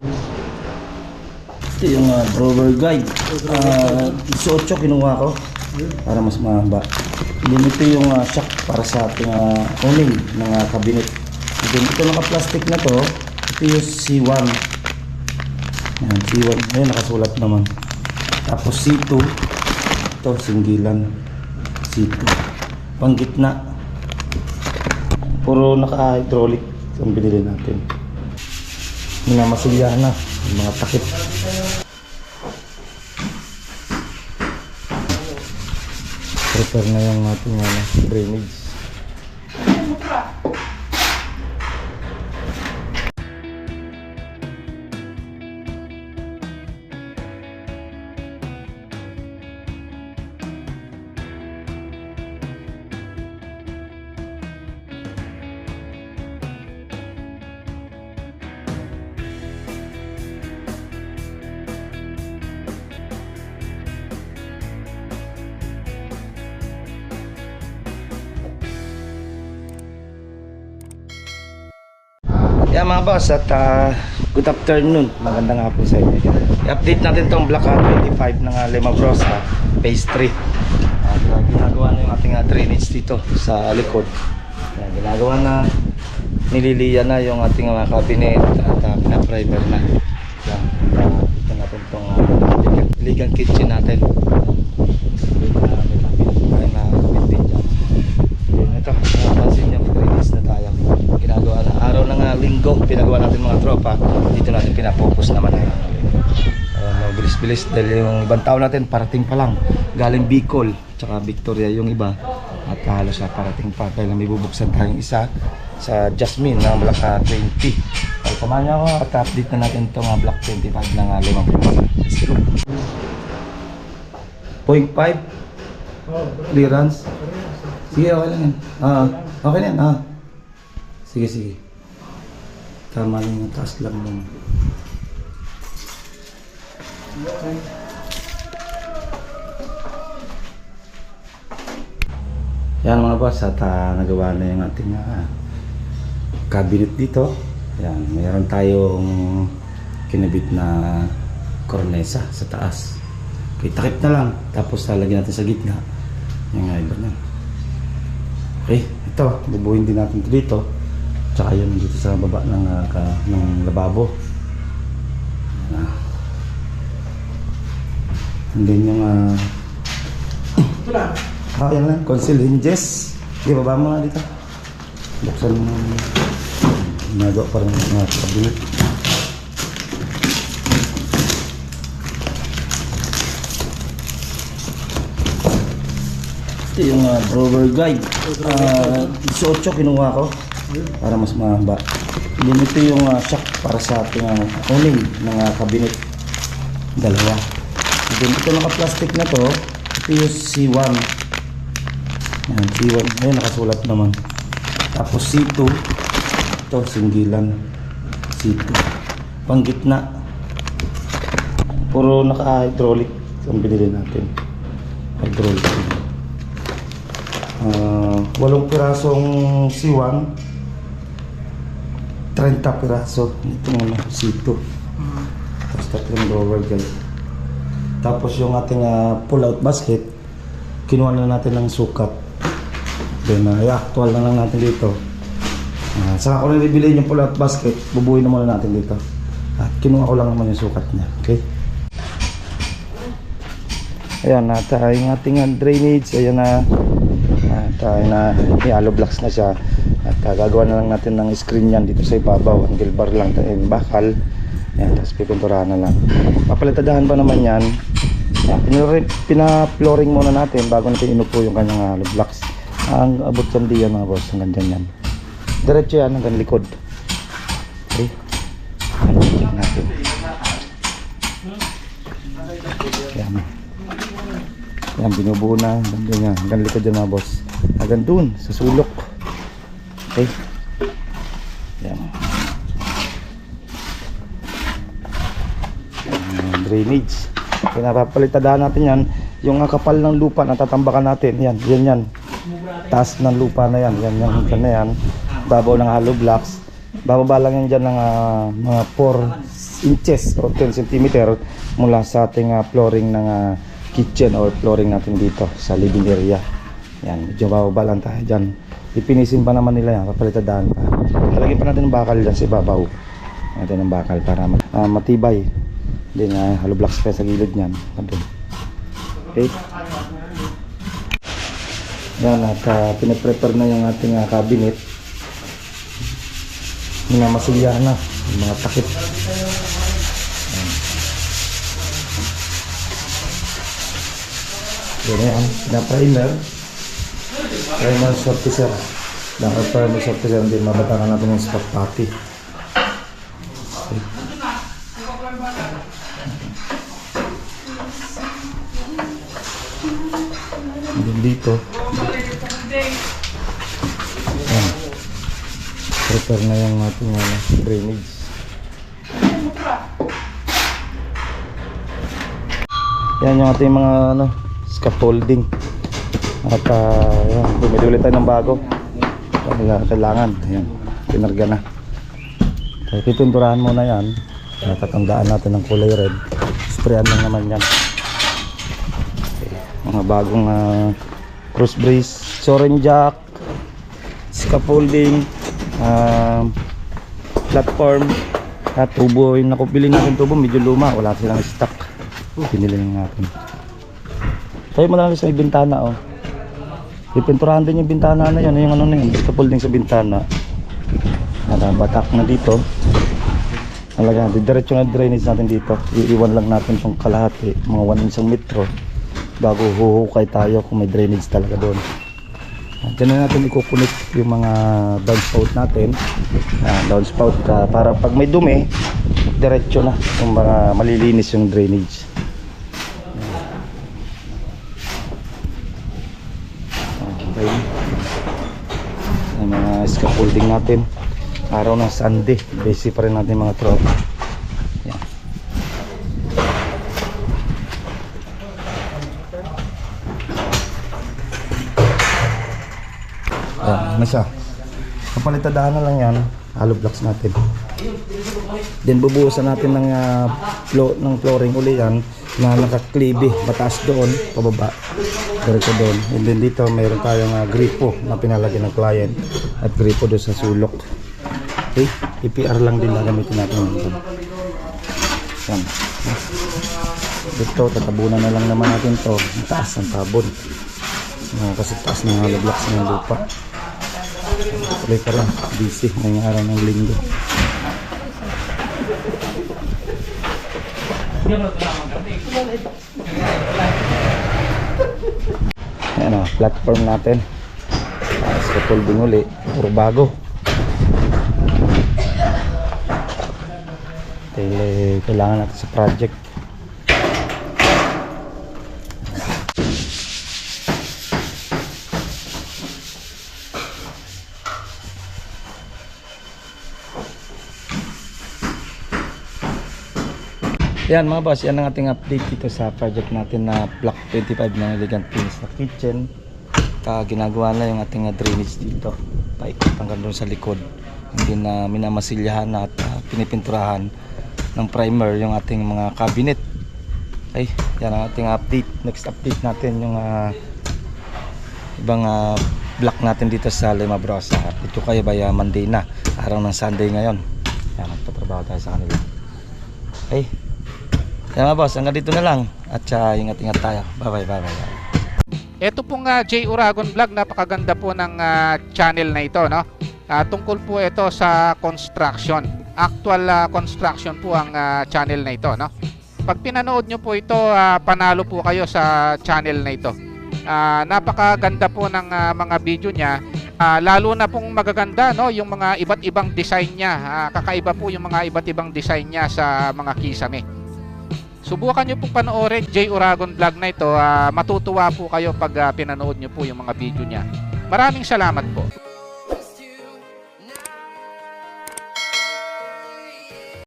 Ito yung uh, drawer guide. Uh, 18 kinuha ko para mas mahaba. Ganito yung uh, shock para sa ating uh, owning ng uh, cabinet. Then ito naka-plastic na to. Ito yung C1. Yan, C1. Ayun, nakasulat naman. Tapos C2. Ito, singgilan. C2. Panggitna. Puro naka-hydraulic ang binili natin. Minamasilyahan na. Yung mga takip. Prepare na yung ating ano, drainage. Yeah mga boss at ah, good afternoon. Magandang hapon sa inyo. I-update natin tong Black Hat 25 ng uh, Lima Bros ah, phase 3. Ah, ginagawa na yung ating ah, drainage dito sa likod. Ginagawa na nililiya na yung ating mga cabinet at uh, pina-primer na. Yan, uh, ito natin tong uh, legal, legal kitchen natin. Yan, uh, may cabinet tayo na built-in dyan. Yun, ito, napansin niyo, mag-release na tayo. Ginagawa na araw ng uh, linggo, pinagawa natin mga tropa. Dito natin pinapokus naman na. Ayan, bilis-bilis dahil yung ibang tao natin parating pa lang. Galing Bicol, tsaka Victoria yung iba. At halos sa parating pa dahil may bubuksan tayong isa sa Jasmine ng Black uh, 20. So, niyo ako at update na natin itong uh, Black 25 ng uh, limang pulsa. Let's go. 0.5 clearance. Sige, okay lang yan. Ah, okay na yan. Ah. Sige, sige. Tama lang yung taas lang yun. Yan mga boss, at ah, nagawa na yung ating ah, cabinet dito. Yan, mayroon tayong kinabit na cornesa sa taas. Okay, takip na lang. Tapos lalagyan natin sa gitna. Yung iba niyan. Okay, ito, bubuhin din natin ito dito. Tsaka yun dito sa baba ng, ah, ka, ng lababo. Yan, ah. And then yung uh, Ito lang. Ah, yan lang. Conceal hinges. Di, baba mo nga dito. Buksan mo. Nagawa pa rin mga kabinet. Ito yung uh, drawer guide. Uh, 18 kinuha ko para mas mahaba. Then ito yung uh, shock para sa ating uh, owning ng uh, cabinet. Dalawa. Then ito naka-plastic na to. Ito yung C1. Yan, C1. Ayun, nakasulat naman. Tapos C2. Ito, singgilan. C2. Panggitna. Puro naka-hydraulic ang binili natin. Hydraulic. Ah, walong pirasong C1. 30 piraso. Ito ano, C2. Tapos tatlong drawer guide. Tapos yung ating ah, pull-out basket, kinuha na natin ng sukat. Then, uh, i-actual na lang natin dito. Uh, saka ko bibili yung pull-out basket, bubuhin na muna natin dito. At kinuha ko lang naman yung sukat niya. Okay? Ayan, at uh, yung ating uh, drainage, ayan na, at uh, na, yellow blocks na siya. At uh, gagawa na lang natin ng screen yan dito sa ibabaw. Ang bar lang, yung bakal. Ayan, tapos pipinturahan na lang. Papalitadahan pa naman yan. Ayan, pinur- pina-flooring muna natin bago natin inupo yung kanyang hollow blocks. Ang abot yan diyan mga boss, hanggang dyan yan. Diretso yan hanggang likod. Okay. Ayan, natin. Ayan. Ayan, binubuo na. Hanggang yan. Hanggang likod yan mga boss. Hanggang dun, sa sulok. Okay. Ayan. Ayan, drainage. Pinapapalitadahan natin yan. Yung kapal ng lupa na tatambakan natin. Yan, yan yan. Taas ng lupa na yan. Yan, yan, yan yan. Babaw ng hollow blocks. Bababa lang yan dyan ng ah, mga 4 inches o 10 cm mula sa ating ah, flooring ng ah, kitchen or flooring natin dito sa living area. Yan, medyo bababa lang tayo dyan. Ipinisin pa naman nila yan, papalitadaan pa. Talagyan pa natin ng bakal dyan sa ibabaw. Natin ng bakal para ah, matibay. Then uh, hollow blocks pa sa gilid niyan. Andun. Okay. Yan at uh, pinaprepare na yung ating ah, cabinet. Minamasilya na yung mga takip. Yan. Yan yan. Na-primer. Primer sortiser. Dapat primer sortiser. Hindi mabatakan natin yung spot putty. Dito. Yan. Prepare na yung ating ano, drainage. Yan yung ating mga ano, scaffolding. At uh, yan, bumili ulit tayo ng bago. Kailangan. Ayan, pinarga na. So, pipinturahan muna yan. Natatandaan natin ng kulay red. Sprayan lang naman yan mga bagong uh, cross brace, soren jack, scaffolding, uh, platform, at tubo. Yung nakupili natin tubo, medyo luma. Wala silang stock. Pinili lang natin. Tayo mo lang sa may bintana, oh. Ipinturahan din yung bintana na yan. Yung ano na yun, scaffolding sa bintana. Nakabatak na dito. Talaga, diretso na drainage natin dito. Iiwan lang natin itong kalahati, mga 1 isang metro bago huhukay tayo kung may drainage talaga doon. Diyan na natin ikukunik yung mga downspout natin. Ah, downspout ah, para pag may dumi, diretso na yung mga malilinis yung drainage. Okay. Yung mga scaffolding natin. Araw ng Sunday, busy pa rin natin mga tropa. Yan, ano siya? Kapalitadahan na lang yan, hollow blocks natin. Then bubuhusan natin ng ah, flo ng flooring uli yan na nakaklibi, mataas doon, pababa. Diretso doon. And then dito mayroon tayong ah, gripo na pinalagyan ng client at gripo doon sa sulok. Okay, EPR lang din gagamitin natin. Yan. Dito, tatabunan na lang naman natin to. Taas ng tabon. Ah, kasi taas ng hollow blocks ng lupa. Tuloy pa lang, busy ngayong araw ng linggo. Ayan o, platform natin. Uh, scaffolding uli, puro bago. Eh, kailangan natin sa project. Yan mga boss, yan ang ating update dito sa project natin na Block 25 ng Elegant Pins na kitchen. Uh, ginagawa na yung ating uh, drainage dito. Paikot hanggang doon sa likod. Hindi na minamasilyahan na at uh, pinipinturahan ng primer yung ating mga cabinet. Ay, yan ang ating update. Next update natin yung uh, ibang uh, block natin dito sa Lima Brosa. Ito kayo ba uh, Monday na? Araw ng Sunday ngayon. Yan, magpatrabaho tayo sa kanila. Ay, kaya mga boss, hanggang dito na lang. At uh, ingat-ingat tayo. Bye-bye, bye-bye. bye. Ito pong ah, J Uragon Vlog, napakaganda po ng ah, channel na ito, no? Ah, tungkol po ito sa construction. Actual ah, construction po ang ah, channel na ito, no? Pag pinanood nyo po ito, ah, panalo po kayo sa channel na ito. Ah, napakaganda po ng ah, mga video niya. Ah, lalo na pong magaganda, no? Yung mga iba't ibang design niya. Ah, kakaiba po yung mga iba't ibang design niya sa mga kisame. Subukan nyo pong panoorin J Uragon vlog na ito. Ah, matutuwa po kayo pag ah, pinanood nyo po yung mga video niya. Maraming salamat po.